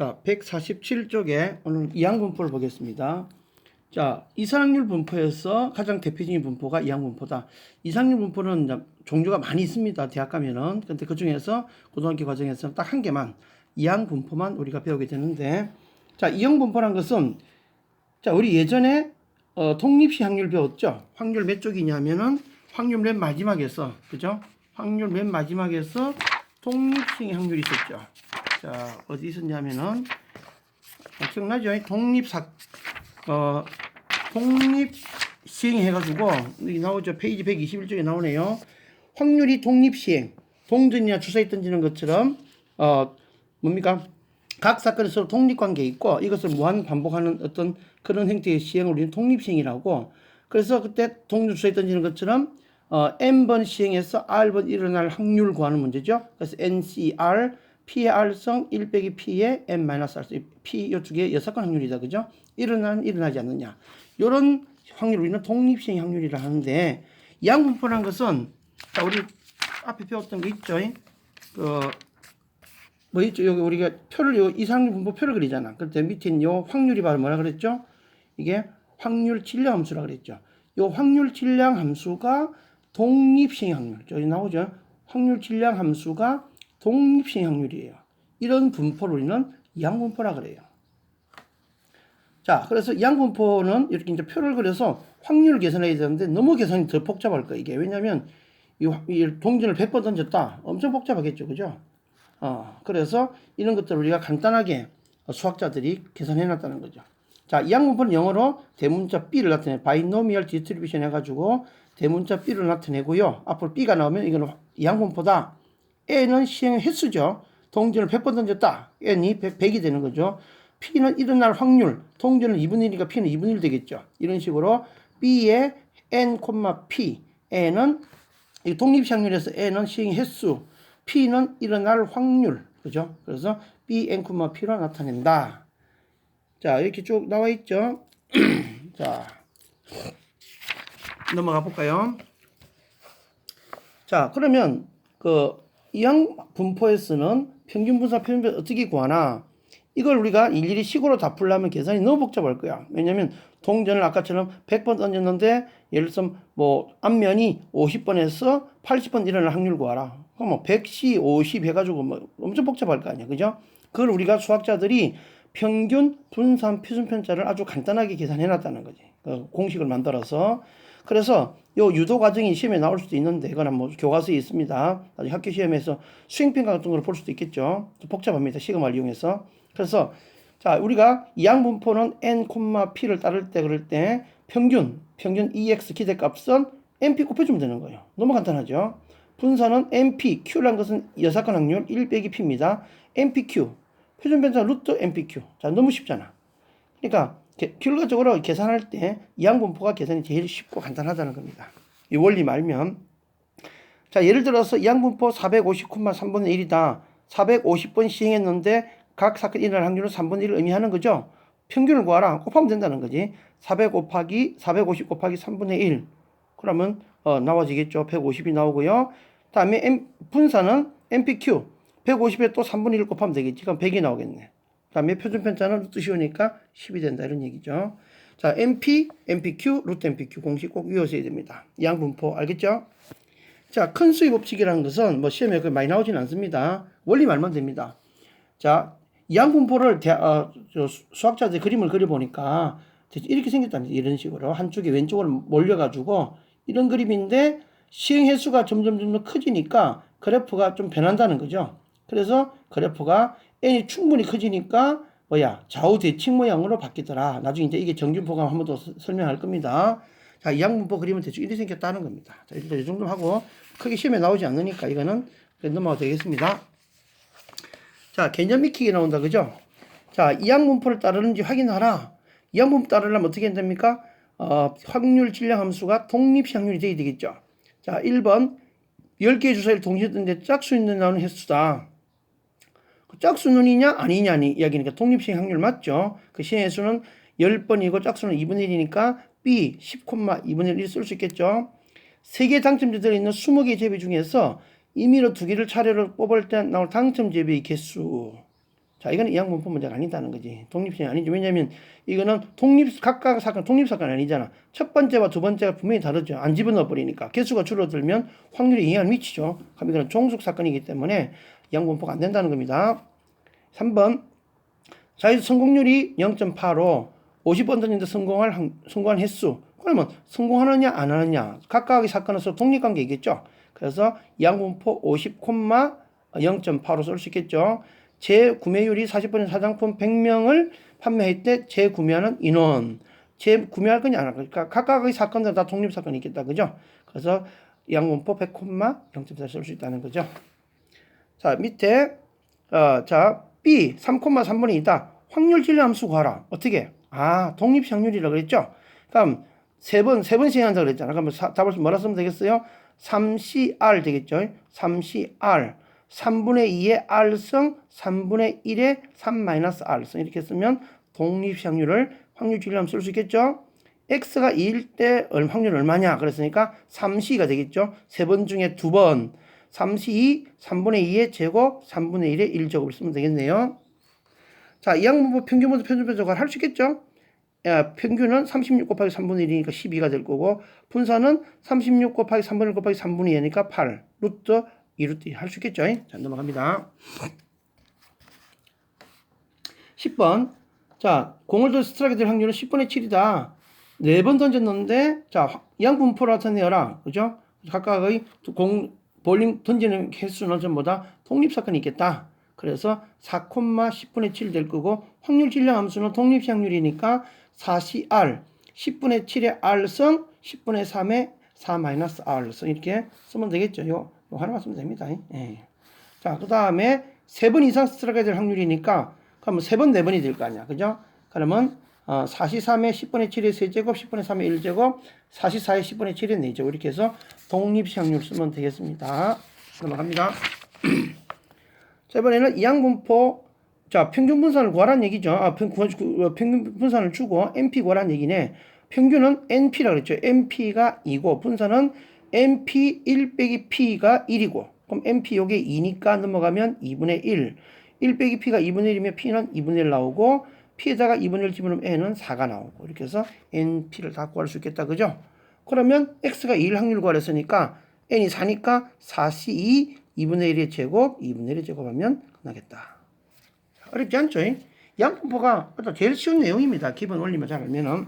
자, 147쪽에 오늘 이항 분포를 보겠습니다. 자, 이상률 분포에서 가장 대표적인 분포가 이항 분포다. 이상률 분포는 종류가 많이 있습니다. 대학 가면은. 근데 그 중에서 고등학교 과정에서 딱 한 개만 이항 분포만 우리가 배우게 되는데 자, 이항 분포란 것은 자, 우리 예전에 어, 독립시 확률 배웠죠? 확률 몇 쪽이냐면은 확률 맨 마지막에서 그죠? 확률 맨 마지막에서 독립시 확률이 있었죠. 자, 어디 있었냐면은 어, 기억나죠? 독립사 어 독립 시행 해가지고 여기 나오죠. 페이지 121쪽에 나오네요. 확률이 독립 시행, 동전이나 주사위 던지는 것처럼 어 뭡니까? 각 사건에 서로 독립 관계 있고 이것을 무한 반복하는 어떤 그런 형태의 시행을 우리는 독립 시행이라고. 그래서 그때 동전 주사위 던지는 것처럼 어 n번 시행해서 r번 일어날 확률 구하는 문제죠. 그래서 NCR P의 R성 1 빼기 P의 N-R P 요 두 개의 여섯 건 확률이다. 그죠? 일어나는 일어나지 않느냐. 요런 확률 우리는 독립시행 확률이라 하는데 양분포라는 것은 자 우리 앞에 배웠던 게 있죠. 그 뭐 있죠? 여기 우리가 표를 요 이상률 분포 표를 그리잖아. 그때 밑에 요 확률이 바로 뭐라 그랬죠? 이게 확률 질량 함수라 그랬죠. 요 확률 질량 함수가 독립시행 확률. 저기 나오죠? 확률 질량 함수가 독립시행 확률이에요. 이런 분포를 우리는 양분포라 그래요. 자, 그래서 양분포는 이렇게 이제 표를 그려서 확률을 계산해야 되는데 너무 계산이 더 복잡할 거예요, 이게. 왜냐면 이, 동전을 100번 던졌다. 엄청 복잡하겠죠, 그죠? 어, 그래서 이런 것들을 우리가 간단하게 수학자들이 계산해 놨다는 거죠. 자, 이 양분포는 영어로 대문자 B를 나타내, 바이노미얼 디스트리뷰션 해가지고 대문자 B를 나타내고요. 앞으로 B가 나오면 이거는 이 양분포다. N은 시행 횟수죠. 동전을 100번 던졌다. N이 100, 이 되는 거죠. P는 일어날 확률. 동전은 2분의 1이니까 P는 2분의 1 되겠죠. 이런 식으로 B의 N, P, N은 이 독립시 확률에서 N은 시행 횟수, P는 일어날 확률. 그죠? 그래서 B, N, P로 나타낸다. 자, 이렇게 쭉 나와 있죠. 자, 넘어가 볼까요? 자, 그러면 그 이항 분포에서는 평균 분사 표준표 어떻게 구하나? 이걸 우리가 일일이 식으로 다 풀려면 계산이 너무 복잡할 거야. 왜냐면 동전을 아까처럼 100번 던졌는데 예를 들어서 뭐 앞면이 50번에서 80번 일어날 확률 구하라. 그럼 뭐 100시 50 해가지고 뭐 엄청 복잡할 거 아니야. 그죠? 그걸 우리가 수학자들이 평균 분산 표준편자를 아주 간단하게 계산해 놨다는 거지. 그 공식을 만들어서. 그래서 요 유도 과정이 시험에 나올 수도 있는데 이거는 뭐 교과서에 있습니다. 나중에 학교 시험에서 수행평가 같은 걸 볼 수도 있겠죠. 좀 복잡합니다. 시그마를 이용해서. 그래서 자, 우리가 이항분포는 n, p를 따를 때 그럴 때 평균, 평균 ex 기대값은 np 곱해주면 되는 거예요. 너무 간단하죠. 분산은 np, q라는 것은 여사건 확률 1 빼기 p입니다. npq, 표준변사 루트 npq. 자, 너무 쉽잖아. 그러니까 게- 결과적으로 계산할 때 이항분포가 계산이 제일 쉽고 간단하다는 겁니다. 이 원리 말면 자 예를 들어서 이항분포 450,3분의 1이다. 450번 시행했는데 각 사건 일어날 확률은 3분의 1을 의미하는 거죠. 평균을 구하라. 곱하면 된다는 거지. 400 곱하기 450 곱하기 3분의 1. 그러면 어, 나와지겠죠. 150이 나오고요. 다음에 M, 분사는 MPQ. 150에 또 3분의 1 곱하면 되겠지. 그럼 100이 나오겠네. 다음에 표준편자는 루트 씌우니까 10이 된다 이런 얘기죠. 자, MP, MPQ, 루트 MPQ 공식 꼭 외우셔야 됩니다. 양분포 알겠죠? 자, 큰 수의 법칙이라는 것은 뭐 시험에 그 많이 나오진 않습니다. 원리 말만 됩니다. 자, 양분포를 대, 어, 수학자들 그림을 그려보니까 이렇게 생겼답니다. 이런 식으로 한쪽이 왼쪽으로 몰려가지고 이런 그림인데 시행 횟수가 점점 점점 커지니까 그래프가 좀 변한다는 거죠. 그래서 그래프가 n이 충분히 커지니까 뭐야 좌우 대칭 모양으로 바뀌더라. 나중에 이제 이게 정준포가 한번 더 설명할 겁니다. 자, 이 양분포 그리면 대충 이렇게 생겼다는 겁니다. 자, 일단 이 정도 하고 크게 시험에 나오지 않으니까 이거는 넘어가도 되겠습니다. 자, 개념 익히기 나온다. 그죠? 자, 이항분포를 따르는지 확인하라. 이항분포 따르려면 어떻게 해야 됩니까? 어, 확률 질량 함수가 독립시 확률이 돼야 되겠죠. 자, 1번 10개의 주사위를 동시에 떴는데 짝수 있는 나오는 횟수다. 그 짝수는이냐 아니냐니 이야기니까 독립시 확률 맞죠? 그 시의 수는 10번이고 짝수는 2분의 1이니까 B 10,2분의 1 쓸 수 있겠죠? 3개 당첨자 들어있는 20개의 제비 중에서 임의로 두 개를 차례로 뽑을 때 나올 당첨 제비의 개수 자, 이거는 이항분포 문제가 아니다는 거지. 독립성이 아니죠. 왜냐면 이거는 독립 각각 사건 독립 사건 아니잖아. 첫 번째와 두 번째가 분명히 다르죠. 안 집어넣어 버리니까 개수가 줄어들면 확률이 영향을 미치죠. 그럼 이거는 종속 사건이기 때문에 이항분포가 안 된다는 겁니다. 3번 자유 성공률이 0.85 50번 던진데 성공할 확- 성공한 횟수 그러면 성공하느냐 안 하느냐 각각의 사건에서 독립관계이겠죠. 그래서 양분포 50,0.85 쓸 수 있겠죠. 재구매율이 40% 사장품 100명을 판매할 때 재구매하는 인원. 재구매할 거냐 안 할 거냐 그러니까 각각의 사건들 다 독립 사건이 있겠다. 그죠? 그래서 양분포 100,0.4 쓸 수 있다는 거죠. 자 밑에 어, 자 B 3,3분의 2다. 확률 진리 함수 구하라. 어떻게? 아 독립 확률이라고 그랬죠? 그럼 세 번 세 번씩 한다 그랬잖아. 그러면 사- 답을 뭐라 쓰면 되겠어요? 3CR 되겠죠? 3CR 3분의 2의 R승 3분의 1의 3-R승 이렇게 쓰면 독립 확률을 확률 진리 함수 쓸수 있겠죠? X가 2일 때 얼- 확률 얼마냐? 그랬으니까 3c가 되겠죠? 세 번 중에 두 번. 3c 3분의 2의 제곱 3분의 1의 1제곱을 쓰면 되겠네요. 자, 이항분포 평균분수 편집분석을 할 수 있겠죠? 야, 평균은 36 곱하기 3분의 1이니까 12가 될 거고 분산은 36 곱하기 3분의 1 곱하기 3분의 2니까 8 루트 2 루트 2할수 있겠죠? 자, 넘어갑니다. 10번 자, 공을 들 스트라이크 될 확률은 10분의 7이다. 네번 던졌는데 자, 이항분포를 나타내어라. 그죠? 각각의 공 볼링 던지는 횟수는 전부 다 독립사건이 있겠다. 그래서 4, 10분의 7 될 거고 확률 질량 함수는 독립 확률이니까 4CR 10분의 7의 R승 10분의 3의 4-R승 이렇게 쓰면 되겠죠. 요, 요 하나만 쓰면 됩니다. 예. 자, 그 다음에 세 번 이상 스트라이크가 될 확률이니까 그러면 세 번, 네 번이 될 거 아니야. 그죠? 그러면 어, 4C3의 10분의 7의 세제곱 10분의 3의 1제곱 4C4의 10분의 7의 4제곱 이렇게 해서 독립시 확률 쓰면 되겠습니다. 넘어갑니다. 자, 이번에는 이항분포 자, 평균 분산을 구하라는 얘기죠. 아, 어, 평균 분산을 주고 NP 구하라는 얘기네. 평균은 NP라 그랬죠. NP가 2고 분산은 NP 1 빼기 P가 1이고 그럼 NP 요게 2니까 넘어가면 2분의 1. 1 빼기 P가 2분의 1이면 P는 2분의 1 나오고 P에다가 2분의 1 집어넣으면 N은 4가 나오고 이렇게 해서 NP를 다 구할 수 있겠다. 그죠? 그러면 X가 2일 확률 구하랬으니까 N이 4니까 4C2 2분의 1의 제곱 2분의 1의 제곱하면 끝나겠다. 어렵지 않죠? 양분포가 제일 쉬운 내용입니다. 기본 원리만 잘 알면은.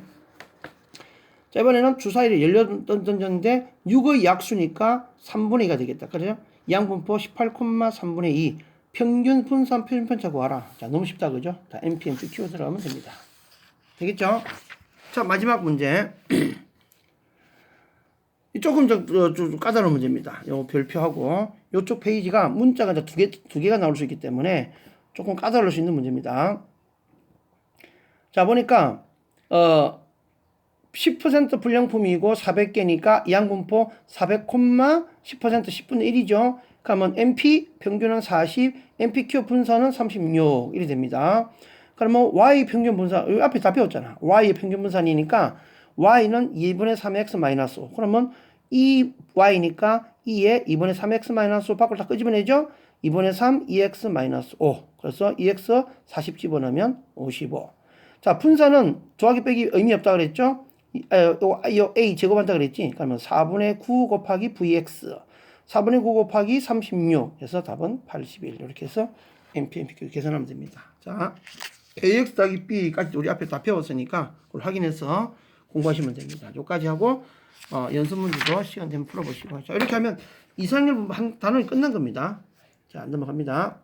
자, 이번에는 주사위를 18번 던졌는데 6의 약수니까 3분의 2가 되겠다. 그래요? 양분포 18,3분의 2. 평균 분산 표준 편차 구하라. 자, 너무 쉽다. 그죠? 자, NPM 쭉 키워 들어가면 됩니다. 되겠죠? 자, 마지막 문제. 이 조금 좀, 어, 좀 까다로운 문제입니다. 요 별표하고 요쪽 페이지가 문자가 두 개, 두 개가 나올 수 있기 때문에 조금 까다로울 수 있는 문제입니다. 자, 보니까, 어, 10% 불량품이고 400개니까 이항분포 400, 10% 10분의 1이죠. 그러면 MP 평균은 40, MPQ 분산은 36 이렇게 됩니다. 그러면 Y 평균 분산 여기 앞에 다 배웠잖아. Y의 평균 분산이니까 Y는 2분의 3x 마이너스 5. 그러면 이 Y니까 2에 2분의 3x 마이너스 5 밖을 다 끄집어내죠. 2분의 3 2x 마이너스 5. 그래서 2x 40 집어넣으면 55. 자, 분산은 더하기 빼기 의미 없다 그랬죠? 이- 아, 요, 요 A 제곱한다 그랬지? 그러면 4분의 9 곱하기 VX. 4분의 9 곱하기 36. 해서 답은 81. 이렇게 해서 MPQ 계산하면 됩니다. 자, AX 더하기 B까지 우리 앞에 다 배웠으니까 그걸 확인해서 공부하시면 됩니다. 여기까지 하고, 어, 연습 문제도 시간 되면 풀어보시고. 자, 이렇게 하면 이상률 한 단원이 끝난 겁니다. 자, 넘어갑니다.